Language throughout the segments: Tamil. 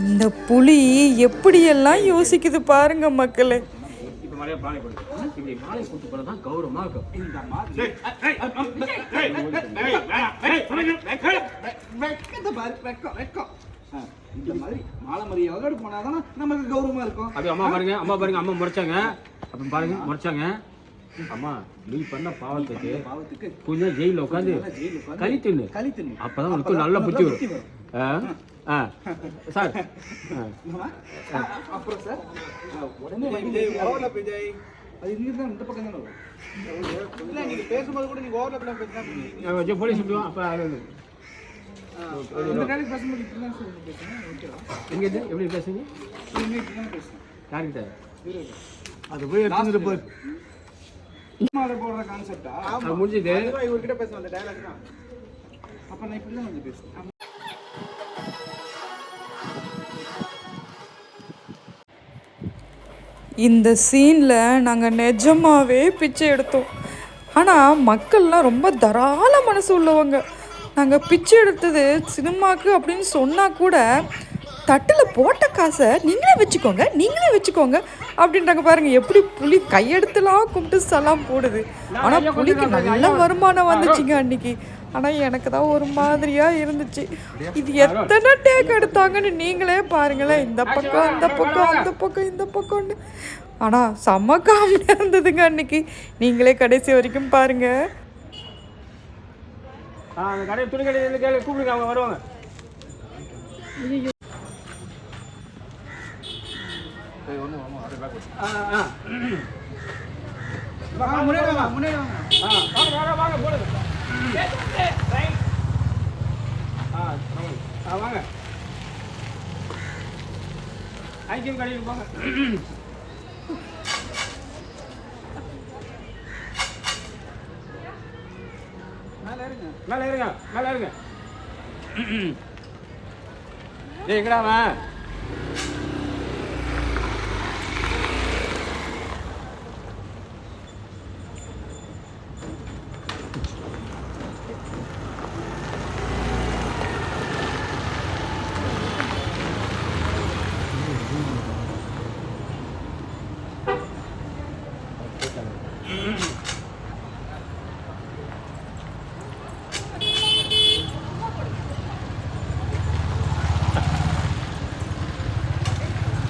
இந்த புலி எப்படியெல்லாம் யோசிக்குது பாருங்க மக்களே. இந்த மாதிரி மாலை மரியாதையோடு போனாதான் நமக்கு கௌரவமா இருக்கும் அப்படி அம்மா பாருங்க அம்மா பாருங்க அம்மா முறைச்சாங்க அப்ப பாருங்க முறைச்சாங்க அம்மா நீ பண்ண பாவத்துக்கு பாவத்துக்கு கொஞ்சம் ஜெயில உட்காந்து ஜெயிலுக்கு உட்கார்ந்து களி தின்னு. களி தின்னு. அப்பதான் உனக்கு நல்ல புத்தி வரும். சார். அப்புறம் சார்? உடனே விஜய் அது இங்க தான் இந்த பக்கம் தானே வரும்? இல்ல நீங்க பேசும்போது கூட நீங்க ஓவர்ல பிளான் பேசினா போலீஸ் விடுவோம் அப்ப அது பேசும்போது இப்படி தான் சார் பேசுறேன் ஓகேவா? எங்க இது? எப்படி பேசுங்க இனிமே இப்படி தான் பேசுறேன் யார்கிட்ட? அது போய் எடுத்துட்டு போய் மாலை போடுற கான்செப்டா அது முடிஞ்சது. இவர்கிட்ட பேசணும் அந்த டயலாக் தான். அப்ப நான் இப்படி தான் வந்து பேசுறேன். இந்த சீனில் நாங்கள் நிஜமாகவே பிச்சை எடுத்தோம். ஆனால் மக்கள்லாம் ரொம்ப தாராள மனசு உள்ளவங்க. நாங்கள் பிச்சை எடுத்தது சினிமாக்கு அப்படின்னு சொன்னால் கூட தட்டில் போட்ட காசை நீங்களே வச்சுக்கோங்க நீங்களே வச்சுக்கோங்க அப்படின்றாங்க பாருங்க. எப்படி புலி கையெடுத்துலாம் கும்பிட்டு சலாம் போடுது. ஆனால் புலிக்கு நல்ல வருமானம் வந்துச்சுங்க அன்னைக்கு. ஆனால் எனக்கு தான் ஒரு மாதிரியாக இருந்துச்சு. இது எத்தனை டேக் எடுத்தாங்கன்னு நீங்களே பாருங்களேன். இந்த பக்கம் அந்த பக்கம் அந்த பக்கம் இந்த பக்கம்னு. ஆனால் செம்ம காமெடியாக இருந்ததுங்க அன்னைக்கு. நீங்களே கடைசி வரைக்கும் பாருங்க. ஆ அந்த கடை துணி கடையில் கூப்பிடுங்க அவங்க வருவாங்க ஆ ஆ வாங்க, முன்னாடி வாங்க முன்னாடி வாங்க ஆ, வாங்க வாங்க வாங்க போடுங்க ஆ வாங்க. ஆ வாங்க ஐக்கியம் கடையில் போங்க மேல இருங்க மேலே இருங்க மேலே இருங்க டேய்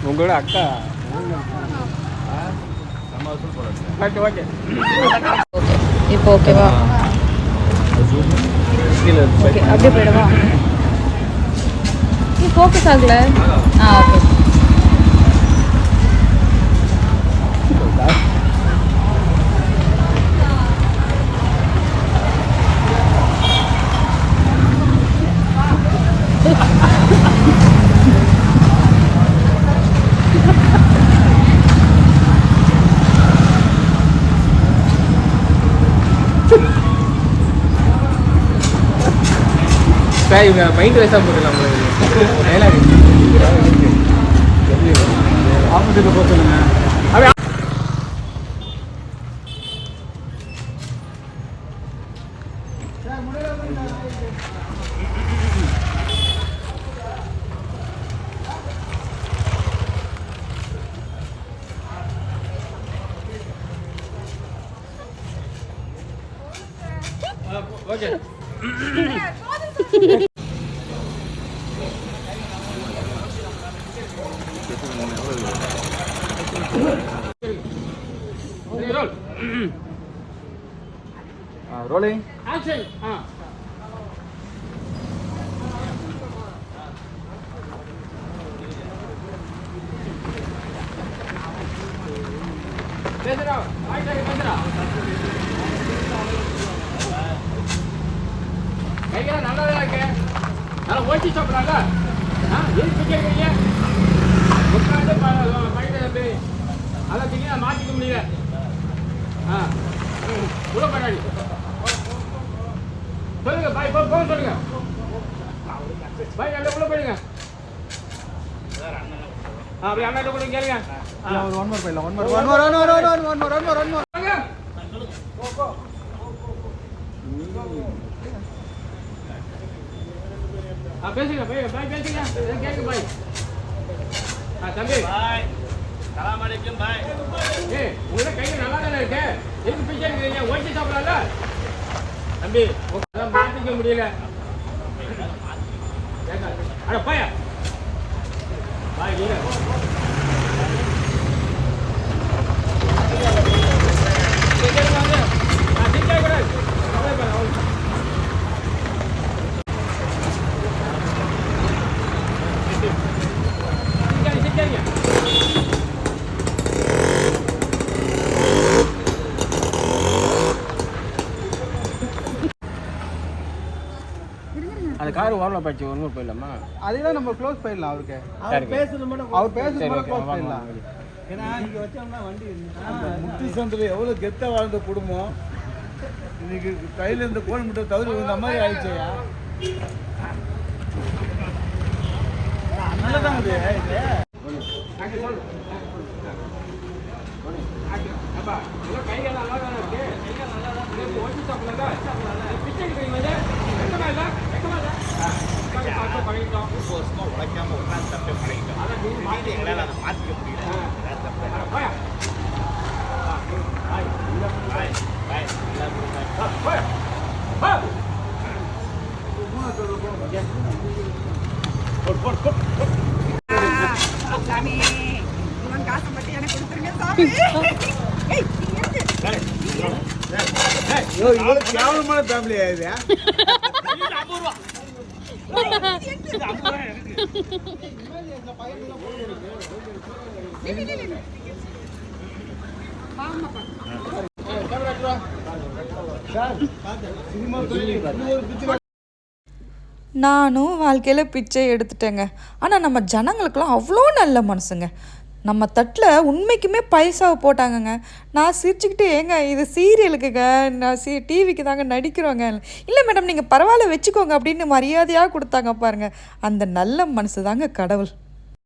உங்களோட அக்கா. இப்போ ஓகேவா ஓகே அப்படியே போயிடவா? நீ ஃபோக்கஸ் ஆகல. ஆ okay Ha ha ha! Sir இவங்க மைண்ட் வைஸாக போட்டுக்கலாம் டைலாக் ஆப்போசிட்ல போக சொல்லுங்க. Okay. Roll rolling action ah. பேசுறா. ஆயிட்டாங்க பேசுறா. கையெல்லாம் நல்லாவே இருக்கு. நல்லா ஓட்டி சாப்பிட்றாங்க. ஆ எதுக்கு கேட்குறீங்க உட்காந்து பையன் தம்பி அதை திங்க மாற்றிக்க முடியல. ஆ ம், உள்ள பண்ணாடி. சொல்லுங்க பாய் போ போக சொல்லுங்க. பாய் அப்படியே உள்ள போயிடுங்க. அப்படியே அண்ணா கூட கேளுங்க. ஒன் மோர் போயிடலாம் one more one more one more one more one more one more one more வாங்க. ஆ பேசுங்க பாய் பாய் பேசுங்க கேட்கு பாய். ஆ, தம்பி. ஏய் உங்க கையில நல்லா தானே இருக்கு? எதுக்கு பிச்சை எடுக்கிறீங்க? ஓட்டி சாப்பிடலாம்ல? தம்பி அதான் மாட்டிக்க முடியல. அட போயா. பாய் வீர அந்த கார் ஓரல போச்சு ஒன்றும் போயிடலாமா அதெல்லாம் நம்ம க்ளோஸ் பண்ணிடலாம் அவருக்கு. அவர் பேசுறது மட்டும் ஓகே க்ளோஸ் பண்ணிடலாம் ஏன்னா இங்க வச்சோம்னா வண்டி முக்தி சந்தில் எவ்வளோ கெத்தா வாழ்ந்த குடும்பம் இன்னைக்கு கையில இருந்த கோல் முட்டை தவறி விழுந்த மாதிரி ஆயிடுச்சையா நல்லதான் இது அங்க சொல்லு. அப்பா, இதோ கைகள் நல்லா தானே இருக்கு? இது ஓட்டி சாப்பிடலாம்ல? இது பிச்சை எடுக்கிறீங்க இது? வெக்கமா இல்ல? ஆ, உட்காந்து பார்த்து பழகிட்டோம். அதான் நீங்க மாத்திக்க முடியல. ஆ, போயா. ஆ, பாய். இல்ல, பாய். ஆ, போயா. போ. சாமி இவன் காசை மட்டும் எனக்கு கொடுத்துருங்க சாமி கேவலமான ஃபேமிலி ஆகுது சினிமா தொழில் இது ஒரு பிச்சு நானும் வாழ்க்கையில் பிச்சை எடுத்துட்டேங்க. ஆனால் நம்ம ஜனங்களுக்கெல்லாம் அவ்வளோ நல்ல மனசுங்க. நம்ம தட்டில் உண்மைக்குமே பைசாவை போட்டாங்கங்க. நான் சிரிச்சுக்கிட்டு ஏங்க இது சீரியலுக்குங்க. நான் சி டிவிக்கு தாங்க நடிக்கிறோங்க. இல்லை மேடம் நீங்கள் பரவாயில்ல வச்சுக்கோங்க அப்படின்னு மரியாதையாக கொடுத்தாங்க பாருங்கள் அந்த நல்ல மனசு தாங்க கடவுள்.